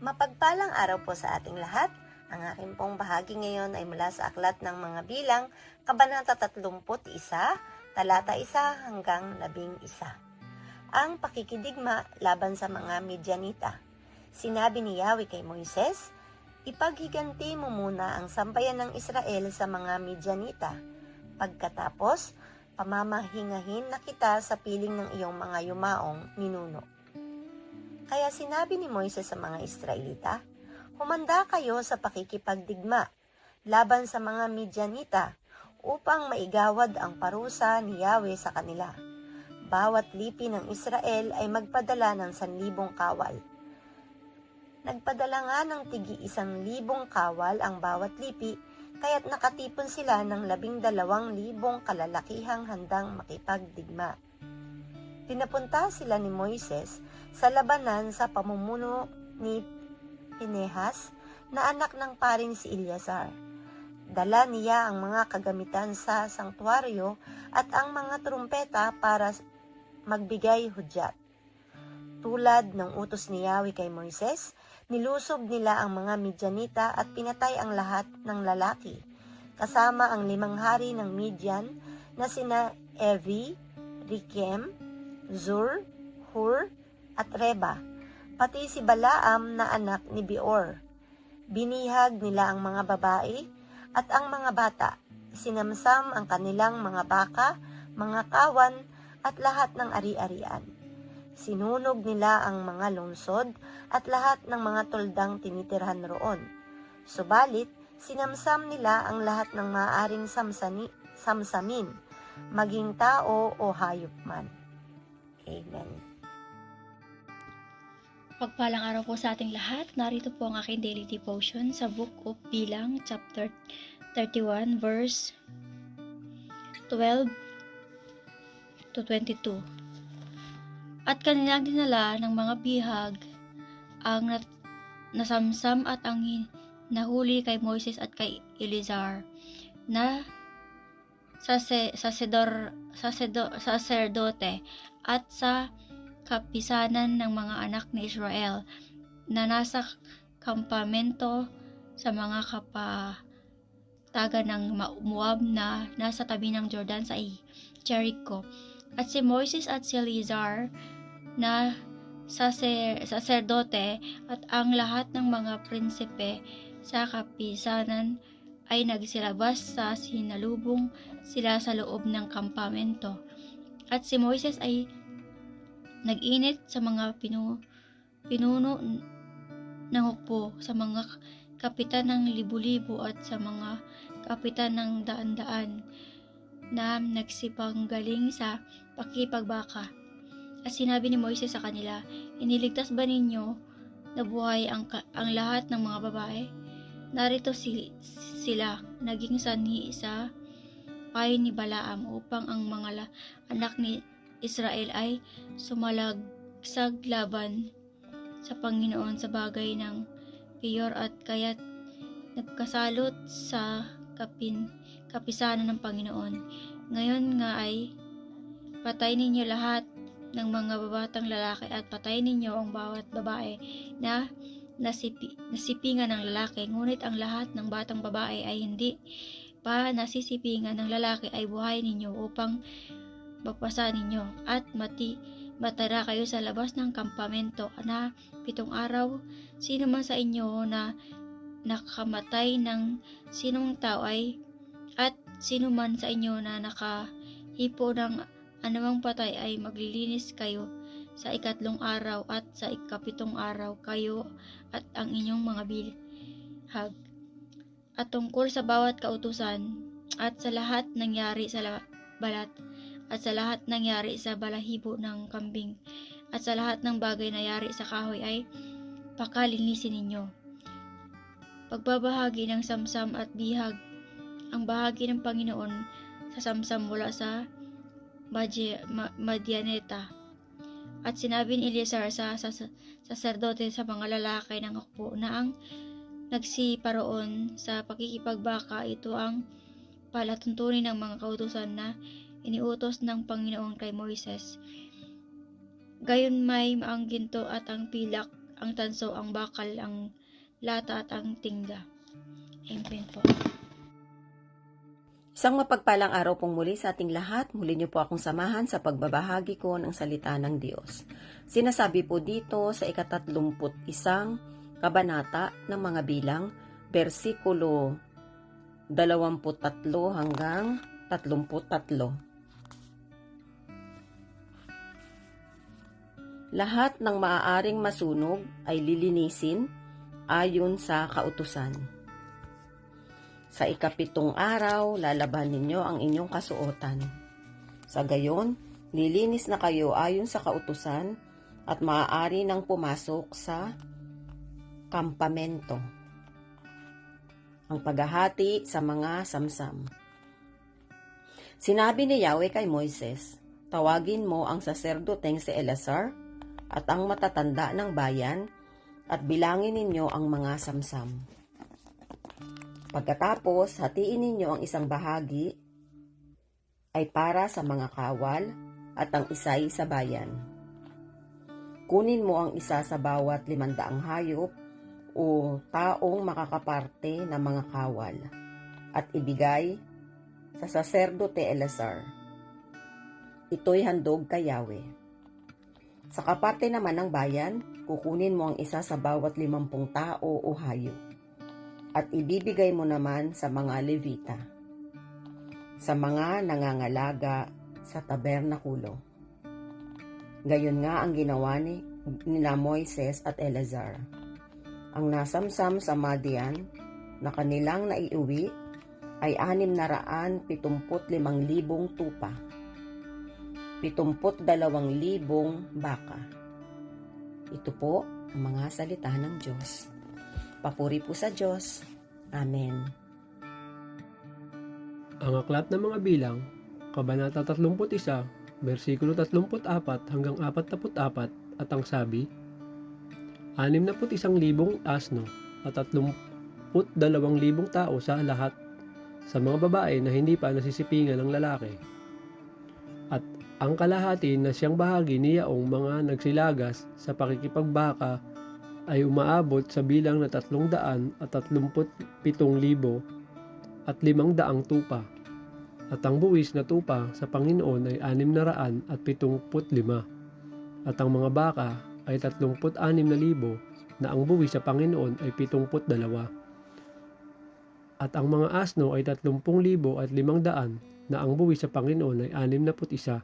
Mapagpalang araw po sa ating lahat. Ang aking pong bahagi ngayon ay mula sa Aklat ng Mga Bilang, Kabanata 31, talata 1 hanggang 11. Ang pakikidigma laban sa mga Midianita. Sinabi ni Yahweh kay Moises, Ipaghiganti mo muna ang sambayan ng Israel sa mga Midianita. Pagkatapos, pamamahingahin na kita sa piling ng iyong mga yumaong ninuno. Kaya sinabi ni Moises sa mga Israelita, Humanda kayo sa pakikipagdigma laban sa mga Midianita upang maigawad ang parusa ni Yahweh sa kanila. Bawat lipi ng Israel ay magpadala ng sanlibong kawal. Nagpadala nga ng tigi isang libong kawal ang bawat lipi, kaya't nakatipon sila ng labing dalawang libong kalalakihang handang makipagdigma. Pinapunta sila ni Moises sa labanan sa pamumuno ni Pinehas na anak ng paring si Eleazar. Dala niya ang mga kagamitan sa sangtuaryo at ang mga trumpeta para magbigay hudyat. Tulad ng utos ni Yahweh kay Moises, nilusob nila ang mga Midianita at pinatay ang lahat ng lalaki, kasama ang limang hari ng Midian na sina Evi, Rikem, Zur, Hur, at Reba, pati si Balaam na anak ni Beor. Binihag nila ang mga babae at ang mga bata, sinamsam ang kanilang mga baka, mga kawan, at lahat ng ari-arian. Sinunog nila ang mga lungsod at lahat ng mga toldang tinitirhan roon. Subalit, sinamsam nila ang lahat ng maaaring samsani, samsamin, maging tao o hayop man. Amen. Pagpalang araw po sa ating lahat. Narito po ang aking daily devotion sa Book of Bilang, chapter 31, verse 12 to 22. At kanilang dinala ng mga bihag ang nat- nasamsam at ang nahuli kay Moises at kay Elizar na sase, sasedor, sasedo, saserdote at sa kapisanan ng mga anak ni Israel na nasa kampamento sa mga kapatagan ng Moab na nasa tabi ng Jordan sa Jericho. At si Moses at si Elizar na saser, saserdote at ang lahat ng mga prinsipe sa kapisanan ay nagsilabas sa sinalubong sila sa loob ng kampamento. At si Moises ay nag-init sa mga pinu, pinuno ng hukbo, sa mga kapitan ng libu-libo at sa mga kapitan ng daan-daan na nagsipang galing sa pakipagbaka. At sinabi ni Moises sa kanila, Iniligtas ba ninyo na buhay ang, ang lahat ng mga babae? Narito si, sila, naging sanhi sa payo ni Balaam upang ang mga la- anak ni Israel ay sumalagsag laban sa Panginoon sa bagay ng Peor at kaya't nagkasalot sa kapin, kapisanan ng Panginoon. Ngayon nga ay patay ninyo lahat ng mga babatang lalaki at patay ninyo ang bawat babae na nasipi, nasipingan ng lalaki. Ngunit ang lahat ng batang babae ay hindi pa nasisipingan ng lalaki ay buhay ninyo upang mapasa ninyo at mati matara kayo sa labas ng kampamento na pitong araw sino man sa inyo na nakamatay ng sinong tao ay at sino man sa inyo na nakahipo ng anumang patay ay maglilinis kayo sa ikatlong araw at sa ikapitong araw kayo at ang inyong mga bilhag at tungkol sa bawat kautusan at sa lahat nangyari sa la- balat at sa lahat nangyari sa balahibo ng kambing at sa lahat ng bagay na yari sa kahoy ay pakalinisin ninyo. Pagbabahagi ng samsam at bihag, ang bahagi ng Panginoon sa samsam mula sa Madje- Ma- Madianeta. At sinabi ni Eleazar sa, sa, sa saserdote sa mga lalaki ng hukbo na ang nagsiparoon sa pakikipagbaka ito ang palatuntunin ng mga kautusan na iniutos ng Panginoon kay Moises. Gayon may ang ginto at ang pilak ang tanso, ang bakal, ang lata at ang tingga. Amen po. Isang mapagpalang araw pong muli sa ating lahat. Muli niyo po akong samahan sa pagbabahagi ko ng salita ng Diyos. Sinasabi po dito sa ikatatlumput isang kabanata ng mga bilang, versikulo 23 hanggang 33. Lahat ng maaaring masunog ay lilinisin ayon sa kautusan. Sa ikapitong araw, lalaban ninyo ang inyong kasuotan. Sa gayon, lilinis na kayo ayon sa kautusan at maaari nang pumasok sa kampamento. Ang paghahati sa mga samsam. Sinabi ni Yahweh kay Moises, Tawagin mo ang saserdoteng si Eleazar at ang matatanda ng bayan at bilangin ninyo ang mga samsam. Pagkatapos, hatiin ninyo ang isang bahagi ay para sa mga kawal at ang isay sa bayan. Kunin mo ang isa sa bawat limandaang hayop o taong makakaparte ng mga kawal at ibigay sa saserdote Elazar. Ito'y handog kay Yahweh. Sa kaparte naman ng bayan, kukunin mo ang isa sa bawat limampung tao o hayop at ibibigay mo naman sa mga Levita, sa mga nangangalaga sa tabernakulo. Gayon nga ang ginawa ni, nila Moises at Elazar. Ang nasamsam sa Madian na kanilang naiuwi ay anim na raan pitumput limang libong tupa, pitumput dalawang libong baka. Ito po ang mga salita ng Diyos. Papuri po sa Diyos. Amen. Ang aklat ng mga bilang, Kabanata 31, versikulo 34 hanggang 44 at ang sabi, Anim na put isang libong asno at tatlumput dalawang libong tao sa lahat sa mga babae na hindi pa nasisipingan ng lalaki. At ang kalahati na siyang bahagi ni Yaong mga nagsilagas sa pakikipagbaka ay umaabot sa bilang na tatlong daan at tatlumput pitong libo at limang daang tupa. At ang buwis na tupa sa Panginoon ay anim na raan at ang mga baka ay tatlumput anim na libo na ang buwis sa Panginoon ay pitungput dalawa. At ang mga asno ay tatlumpung libo at limang daan na ang buwis sa Panginoon ay anim na put isa.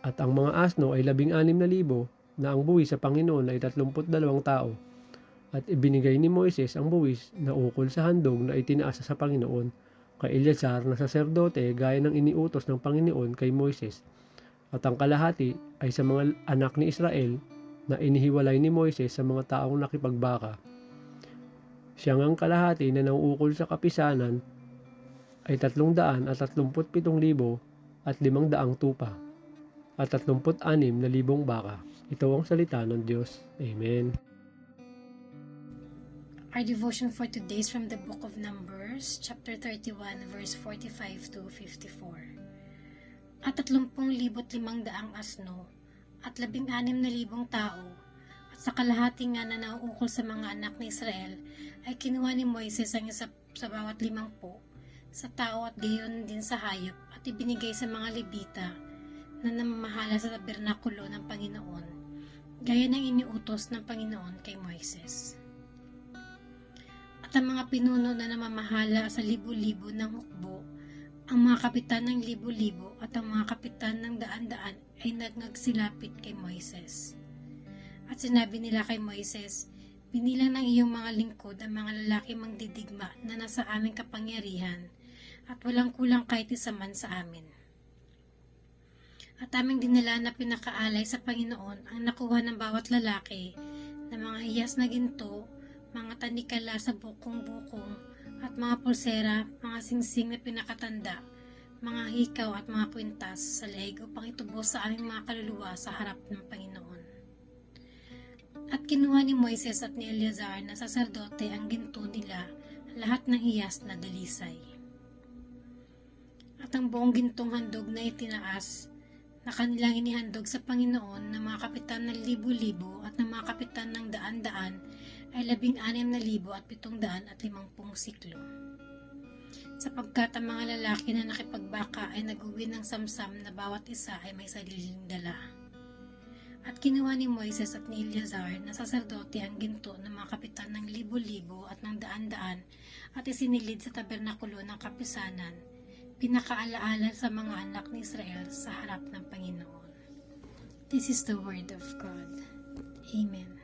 At ang mga asno ay labing anim na ang buwis sa Panginoon ay tatlumput dalawang tao. At ibinigay ni Moises ang buwis na ukol sa handog na itinaasa sa Panginoon kay Eleazar na saserdote gaya ng iniutos ng Panginoon kay Moises. At ang kalahati ay sa mga anak ni Israel na inihiwalay ni Moises sa mga taong nakipagbaka. Siya ngang kalahati na nauukol sa kapisanan ay tatlong daan at tatlumput pitong libo at limang daang tupa at tatlumput anim na libong baka. Ito ang salita ng Diyos. Amen. Our devotion for today is from the book of Numbers, chapter 31, verse 45 to 54. At tatlumpung libot limang daang asno, at labing anim na libong tao, at sa kalahati nga na nauukol sa mga anak ni Israel, ay kinuha ni Moises ang isa sa bawat limang po, sa tao at gayon din sa hayop, at ibinigay sa mga Levita na namamahala sa tabernakulo ng Panginoon, gaya ng iniutos ng Panginoon kay Moises at ang mga pinuno na namamahala sa libo-libo ng hukbo, ang mga kapitan ng libo-libo at ang mga kapitan ng daan-daan ay nagngagsilapit kay Moises. At sinabi nila kay Moises, Binilang ng iyong mga lingkod ang mga lalaki mangdidigma na nasa aming kapangyarihan at walang kulang kahit isa man sa amin. At aming dinala na pinakaalay sa Panginoon ang nakuha ng bawat lalaki na mga hiyas na ginto, mga tanikala sa bukong-bukong, at mga pulsera, mga singsing na pinakatanda, mga hikaw at mga kwintas sa leeg upang itubos sa aming mga kaluluwa sa harap ng Panginoon. At kinuha ni Moises at ni Eleazar na saserdote ang ginto nila, lahat ng hiyas na dalisay. At ang buong gintong handog na itinaas na kanilang inihandog sa Panginoon ng mga kapitan ng libo-libo at ng mga kapitan ng daan-daan ay labing anim na libo at pitong daan at limangpung siklo. Sapagkat ang mga lalaki na nakipagbaka ay naguwi ng samsam na bawat isa ay may sariling dala. At kinuha ni Moises at ni Eleazar na saserdote ang ginto ng mga kapitan ng libo-libo at ng daan-daan at isinilid sa tabernakulo ng kapisanan, pinakaalaala sa mga anak ni Israel sa harap ng Panginoon. This is the word of God. Amen.